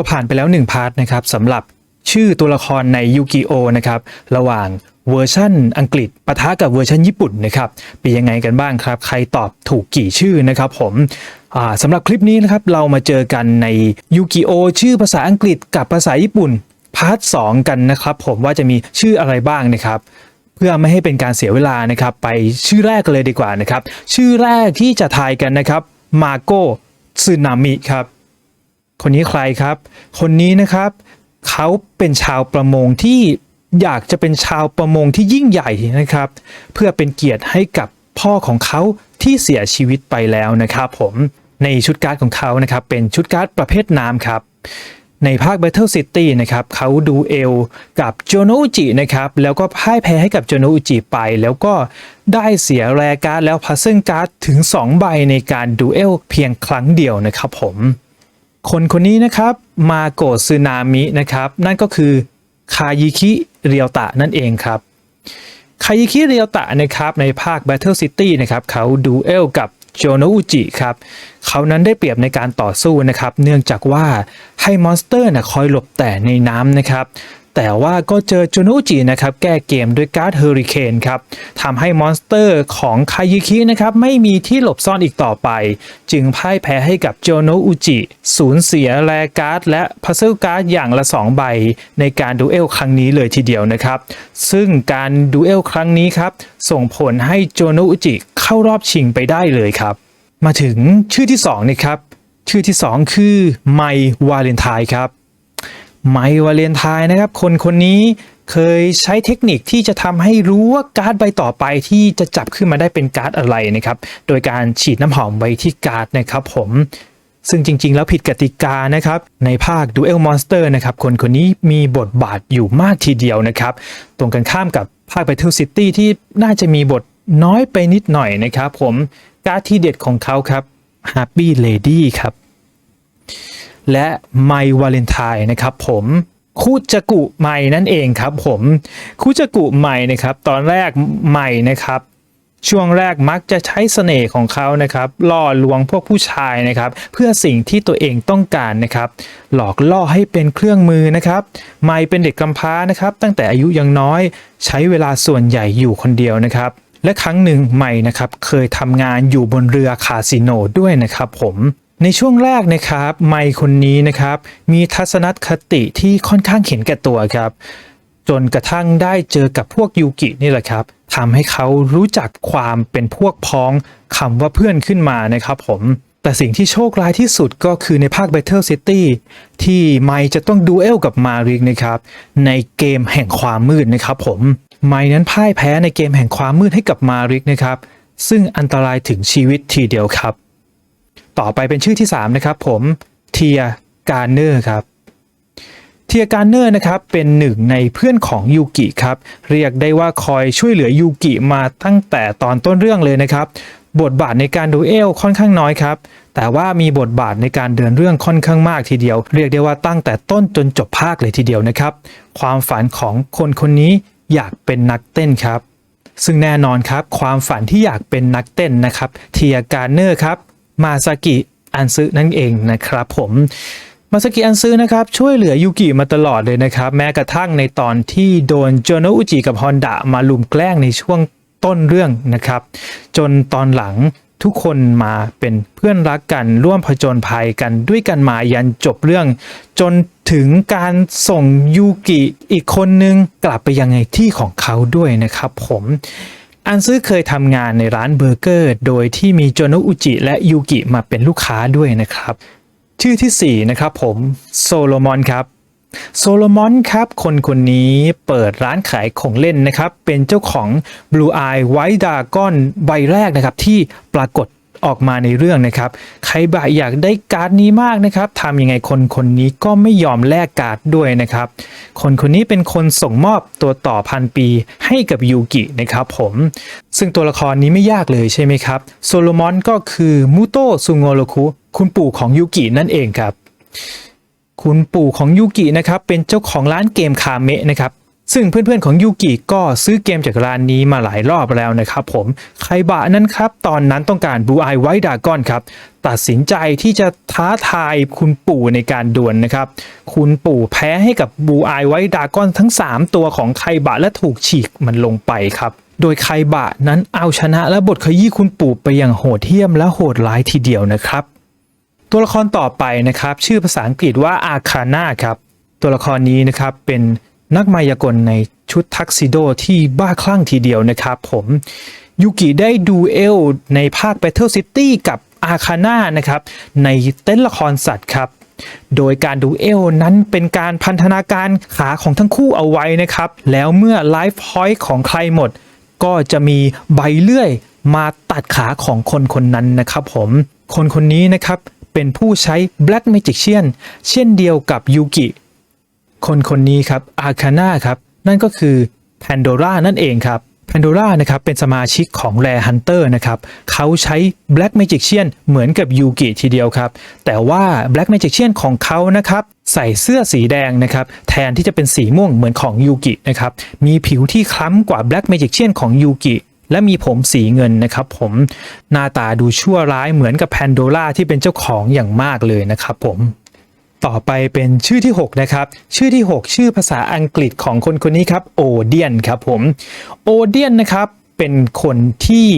ก็ผ่านไปแล้ว 1 พาร์ทนะครับสำหรับชื่อตัวละครในยูกิโอนะครับระหว่างเวอร์ชั่นอังกฤษปะทะกับเวอร์ชันญี่ปุ่นนะครับเป็นยังไงกันบ้างครับ ใครตอบถูกกี่ชื่อนะครับผมสำหรับคลิปนี้นะครับเรามาเจอกันในยูกิโอชื่อภาษาอังกฤษกับภาษาญี่ปุ่นพาร์ทสองกันนะครับผมว่าจะมีชื่ออะไรบ้างนะครับเพื่อไม่ให้เป็นการเสียเวลานะครับ ไปชื่อแรกกันเลยดีกว่านะครับ ชื่อแรกที่จะทายกันนะครับมาโกซึนามิครับ คนนี้ใครครับ คนนี้นะครับเขาเป็นชาวประมงที่อยากจะเป็นชาวประมงที่ยิ่งใหญ่นะครับ เพื่อเป็นเกียรติให้กับพ่อของเขาที่เสียชีวิตไปแล้วนะครับ ผมในชุดการ์ดของเขานะครับ เป็นชุดการ์ดประเภทน้ำครับ ในภาค Battle City นะครับเขาดูเอลกับโจโนอุจินะครับ แล้วก็พ่ายแพ้ให้กับโจโนอุจิไป แล้วก็ได้เสียแรการ์ดแล้วพัซเซิลการ์ดถึง 2 ใบในการดูเอลเพียงครั้งเดียวนะครับผม คนคนนี้นะครับมาโกะซึนามินะครับ นั่นก็คือคายิคิเรียวตะนั่นเองครับคายิคิเรียวตะนะครับในภาค Battle City นะครับเขาดูเอลกับโจโนอุจิครับเขานั้นได้เปรียบในการต่อสู้นะครับ เนื่องจากว่าให้มอนสเตอร์นะคอยหลบแต่ในน้ำนะครับ แต่ว่าก็เจอจโนอุจินะครับแก้เกมด้วยการ์ดเฮอริเคนครับทำให้มอนสเตอร์ของคายิคินะครับไม่มีที่หลบซ่อนอีกต่อไป จึงพ่ายแพ้ให้กับโจโนอุจิ สูญเสียแรการ์ดและพัซเซิลการ์ดอย่างละ 2 ใบ ในการดูเอลครั้งนี้เลยทีเดียวนะครับ ซึ่งการดูเอลครั้งนี้ครับส่งผลให้โจโนอุจิเข้ารอบชิงไปได้เลยครับ มาถึงชื่อที่2นะครับชื่อที่ 2 คือไมวาเลนไทน์ครับ ไมวาเลนไทน์นะครับ คนคนนี้เคยใช้เทคนิคที่จะทำให้รู้ว่าการ์ดใบต่อไปที่จะจับขึ้นมาได้เป็นการ์ดอะไรนะครับ โดยการฉีดน้ำหอมไว้ที่การ์ดนะครับผมซึ่งจริง ๆ แล้วผิดกติกานะครับ ในภาค Duel Monster นะครับ คนคนนี้มีบทบาทอยู่มากทีเดียวนะครับ ตรงกันข้ามกับภาค Battle City ที่น่าจะมีบทน้อยไปนิดหน่อยนะครับผม การ์ดที่เด็ดของเขาครับ Happy Lady ครับ และไมวาเลนไทน์นะครับผมคูจักุไมนั่นเองครับผมคูจักุไมนะครับ ตอนแรกไมนะครับ ช่วงแรกมักจะใช้เสน่ห์ของเขานะครับล่อลวงพวกผู้ชายนะครับ เพื่อสิ่งที่ตัวเองต้องการนะครับ หลอกล่อให้เป็นเครื่องมือนะครับไม่เป็นเด็กกำพร้านะครับ ตั้งแต่อายุยังน้อย ใช้เวลาส่วนใหญ่อยู่คนเดียวนะครับและครั้งหนึ่งไมนะครับเคยทำงานอยู่บนเรือคาสิโนด้วยนะครับผม ในช่วงแรกนะครับไมค์คนนี้นะครับ มีทัศนคติที่ค่อนข้างเห็นแก่ตัวครับ จนกระทั่งได้เจอกับพวกยูกินี่แหละครับทำให้เขารู้จักความเป็นพวกพ้องคำว่าเพื่อนขึ้นมานะครับผมแต่สิ่งที่โชคร้ายที่สุดก็คือในภาค Battle City ที่ไมค์จะต้องดูเอลกับมาริกนะครับ ในเกมแห่งความมืดนะครับผมไมค์นั้นพ่ายแพ้ในเกมแห่งความมืดให้กับมาริกนะครับ ซึ่งอันตรายถึงชีวิตทีเดียวครับ ต่อไปเป็นชื่อที่ 3 นะครับผมเทียการเนอร์ครับเทียการเนอร์นะครับเป็นหนึ่งในเพื่อนของยูกิครับเรียกได้ว่าคอยช่วยเหลือยูกิมาตั้งแต่ตอนต้นเรื่องเลยนะครับ บทบาทในการดูเอลค่อนข้างน้อยครับ แต่ว่ามีบทบาทในการเดินเรื่องค่อนข้างมากทีเดียว เรียกได้ว่าตั้งแต่ต้นจนจบภาคเลยทีเดียวนะครับ ความฝันของคนคนนี้อยากเป็นนักเต้นครับ ซึ่งแน่นอนครับ ความฝันที่อยากเป็นนักเต้นนะครับเทียการเนอร์ครับ มาซากิอันซึนั่นเองนะครับผมมาซากิอันซึนะครับช่วยเหลือยูกิมาตลอดเลยนะครับแม้กระทั่งในตอนที่โดนโจโนอุจิกับฮอนดะมาลุมแกล้งในช่วงต้นเรื่องนะครับ จนตอนหลังทุกคนมาเป็นเพื่อนรักกันร่วมผจญภัยกันด้วยกันมายันจบเรื่อง จนถึงการส่งยูกิอีกคนนึงกลับไปยังในที่ของเขาด้วยนะครับผม อันซื้อเคยทำงานในร้านเบอร์เกอร์ โดยที่มีโจโนอุจิและยูกิมาเป็นลูกค้าด้วยนะครับ ชื่อทีสี่ 4 นะครับผมโซโลมอนครับโซโลมอนครับ คนคนนี้เปิดร้านขายของเล่นนะครับ เป็นเจ้าของ Blue Eye White Dragon ใบแรกนะครับ ที่ปรากฏ ออกมาในเรื่องนะครับใครบ่ายอยากได้การ์ดนี้มากนะครับทำยังไงคนคนนี้ก็ไม่ยอมแลกการ์ดด้วยนะครับ คนคนนี้เป็นคนส่งมอบตัวต่อพันปีให้กับยูกินะครับผมซึ่งตัวละครนี้ไม่ยากเลยใช่ไหมครับโซโลมอนก็คือมูโตซุโงโรคุคุณปู่ของยูกินั่นเองครับคุณปู่ของยูกินะครับเป็นเจ้าของร้านเกมคาเมะนะครับ ซึ่งเพื่อนๆของยูกิก็ซื้อเกมจากร้านนี้มาหลายรอบแล้วนะครับผมไคบะนั้นครับ ตอนนั้นต้องการบูไอไวดากอนครับตัดสินใจที่จะท้าทายคุณปู่ในการดวลนะครับ คุณปู่แพ้ให้กับบูไอไวดากอนทั้ง 3 ตัวของไคบะและถูกฉีกมันลงไปครับโดยไคบะนั้นเอาชนะและบทขยี้คุณปู่ไปอย่างโหดเหี้ยมและโหดร้ายทีเดียวนะครับ ตัวละครต่อไปนะครับ ชื่อภาษาอังกฤษว่าอาคาน่าครับ ตัวละครนี้นะครับเป็น นักมายากลในชุดทักซิโดที่บ้าคลั่งทีเดียวนะครับผมยูกิได้ดูเอลในภาค Battle City กับอาคาน่านะครับในเต้นละครสัตว์ครับ โดยการดูเอลนั้นเป็นการพันธนาการขาของทั้งคู่เอาไว้นะครับ แล้วเมื่อไลฟ์พอยต์ของใครหมด ก็จะมีใบเลื่อยมาตัดขาของคนคนนั้นนะครับผม คนคนนี้นะครับเป็นผู้ใช้ Black Magician เช่นเดียวกับยูกิ คนคนนี้ครับอาคาน่าครับนั่นก็คือแพนโดรานั่นเองครับแพนโดรานะครับเป็นสมาชิกของแรฮันเตอร์นะครับเขาใช้ Black Magician เหมือนกับยูกิทีเดียวครับ แต่ว่า Black Magician ของเขานะครับใส่เสื้อสีแดงนะครับแทนที่จะเป็นสีม่วงเหมือนของยูกินะครับมีผิวที่คล้ำกว่า Black Magician ของยูกิและมีผมสีเงินนะครับผมหน้าตาดูชั่วร้ายเหมือนกับแพนโดราที่เป็นเจ้าของอย่างมากเลยนะครับผม ต่อไปเป็นชื่อที่ 6 นะครับ ชื่อที่ 6 ชื่อภาษาอังกฤษของคนคนนี้ครับโอเดียนครับผมโอเดียนนะครับเป็นคนที่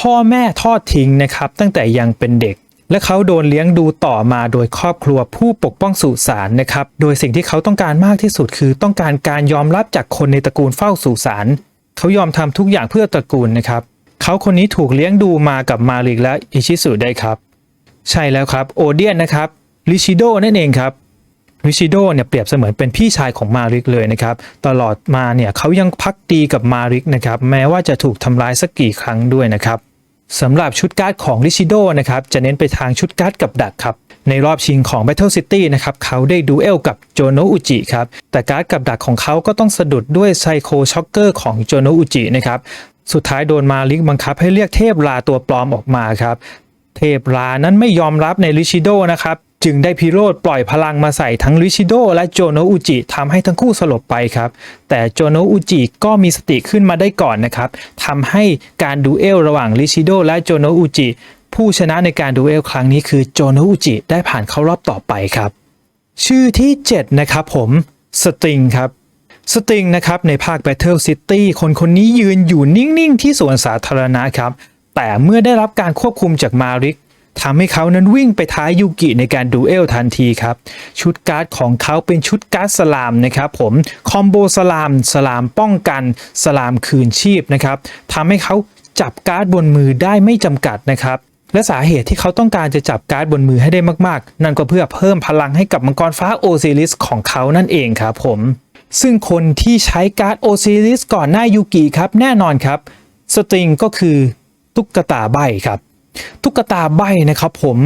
พ่อแม่ทอดทิ้งนะครับ ตั้งแต่ยังเป็นเด็ก และเขาโดนเลี้ยงดูต่อมาโดยครอบครัวผู้ปกป้องสุสานนะครับ โดยสิ่งที่เขาต้องการมากที่สุดคือต้องการการยอมรับจากคนในตระกูลเฝ้าสุสานเขายอมทำทุกอย่างเพื่อตระกูลนะครับ เขาคนนี้ถูกเลี้ยงดูมากับมาริกและอิชิสุได้ครับ ใช่แล้วครับโอเดียนนะครับ ลิชิโดนั่นเองครับลิชิโดเนี่ยเปรียบเสมือนเป็นพี่ชายของมาริกเลยนะครับ ตลอดมาเนี่ยเขายังพักดีกับมาริกนะครับ แม้ว่าจะถูกทำร้ายสักกี่ครั้งด้วยนะครับสำหรับชุดการ์ดของลิชิโดนะครับ จะเน้นไปทางชุดการ์ดกับดักครับ ในรอบชิงของ Battle City นะครับ เขาได้ดูเอลกับโจโนอุจิครับ แต่การ์ดกับดักของเขาก็ต้องสะดุดด้วยไซโคช็อกเกอร์ของโจโนอุจินะครับ สุดท้ายโดนมาริกบังคับให้เรียกเทพลาตัวปลอมออกมาครับเทพรานั้นไม่ยอมรับในริชิโดนะครับ จึงได้พิโรธปล่อยพลังมาใส่ทั้งริชิโดและโจโนอุจิทำให้ทั้งคู่สลบไปครับ แต่โจโนอุจิก็มีสติขึ้นมาได้ก่อนนะครับทำให้การดูเอลระหว่างริชิโดและโจโนอุจิผู้ชนะในการดูเอลครั้งนี้คือโจโนอุจิได้ผ่านเข้ารอบต่อไปครับ ชื่อที่ 7 นะครับผมสติงครับสติงนะครับในภาค Battle City คนคนนี้ยืนอยู่นิ่ง ๆ ที่สวนสาธารณะครับ แต่เมื่อได้รับการควบคุมจากมาริก ทำให้เขานั้นวิ่งไปท้ายยูกิในการดูเอลทันทีครับ ชุดการ์ดของเขาเป็นชุดการ์ดสลามนะครับผม คอมโบสลาม สลามป้องกัน สลามคืนชีพนะครับทำให้เขาจับการ์ดบนมือได้ไม่จำกัดนะครับและสาเหตุที่เขาต้องการจะจับการ์ดบนมือให้ได้มากๆ นั่นก็เพื่อเพิ่มพลังให้กับมังกรฟ้าโอซิลิสของเขานั่นเองครับผม ซึ่งคนที่ใช้การ์ดโอซิลิสก่อนหน้ายูกิครับแน่นอนครับ สตริงก็คือตุ๊กตาใบครับ ตุ๊กตาใบนะครับผม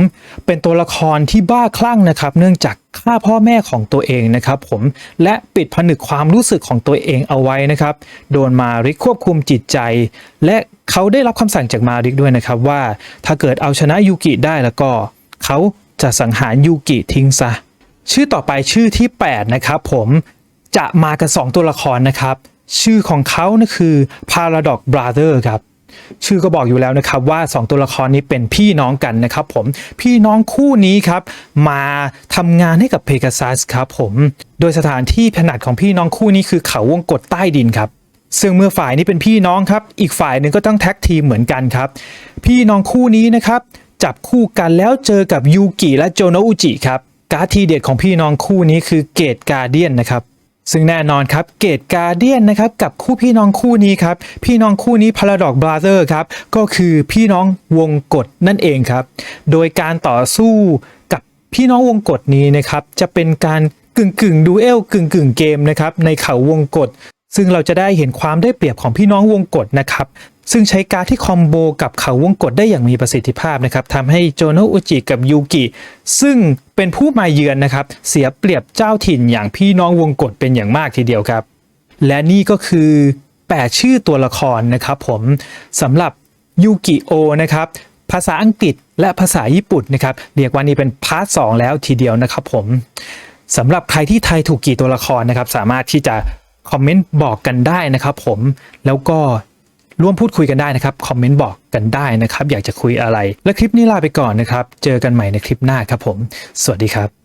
เป็นตัวละครที่บ้าคลั่งนะครับ เนื่องจากฆ่าพ่อแม่ของตัวเองนะครับ ผมและปิดผนึกความรู้สึกของตัวเองเอาไว้นะครับ โดนมาริกควบคุมจิตใจ และเขาได้รับคำสั่งจากมาริกด้วยนะครับว่า ถ้าเกิดเอาชนะยูกิได้แล้วก็ เขาจะสังหารยูกิทิ้งซะ ชื่อต่อไปชื่อที่ 8 นะครับผมจะมากัน 2 ตัวละครนะครับ ชื่อของเขานะคือ Paradox Brother ครับ ชื่อก็บอกอยู่แล้วนะครับว่า 2 ตัวละครนี้เป็นพี่น้องกันนะครับผมพี่น้องคู่นี้ครับมาทำงานให้กับเพก a ซัสครับผมโดยสถานที่ถนัดของพี่น้องคู่นี้คือเขาวงกฏใต้ดินครับซึ่งเมื่อฝ่ายนี้เป็นพี่น้องครับ อีกฝ่ายหนึ่งก็ต้องแท็กทีมเหมือนกันครับ พี่น้องคู่นี้นะครับจับคู่กันแล้วเจอกับยูกิและโจโนอุจิครับการ์ดทีเด็ดของพี่น้องคู่นี้คือเกตการเดียนนะครับ ซึ่งแน่นอนครับเกตการเดียนนะครับกับคู่พี่น้องคู่นี้ครับพี่น้องคู่นี้พาราดอกบราเธอร์ครับก็คือพี่น้องวงกฏนั่นเองครับ โดยการต่อสู้กับพี่น้องวงกฏนี้นะครับจะเป็นการกึ่งกึ่งดูเอลกึ่งกึ่งเกมนะครับในเขาวงกฏซึ่งเราจะได้เห็นความได้เปรียบของพี่น้องวงกฏนะครับ ซึ่งใช้การดที่คอมโบกับเขาวงกฏได้อย่างมีประสิทธิภาพนะครับทำให้โจโนอุจิกับยูกิ ซึ่งเป็นผู้มาเยือนนะครับ เสียเปรียบเจ้าถิ่นอย่างพี่น้องวงกฏเป็นอย่างมากทีเดียวครับ และนี่ก็คือ 8 ชื่อตัวละครนะครับผมสำหรับยูกิโอนะครับภาษาอังกฤษและภาษาญี่ปุ่นนะครับเรียกว่านี่เป็นพาร์ทสแล้วทีเดียวนะครับผมสำหรับใครที่ทายถูกกี่ตัวละครนะครับ สามารถที่จะคอมเมนต์บอกกันได้นะครับผมแล้วก็ ร่วมพูดคุยกันได้นะครับคอมเมนต์บอกกันได้นะครับ อยากจะคุยอะไร และคลิปนี้ลาไปก่อนนะครับ เจอกันใหม่ในคลิปหน้าครับผม สวัสดีครับ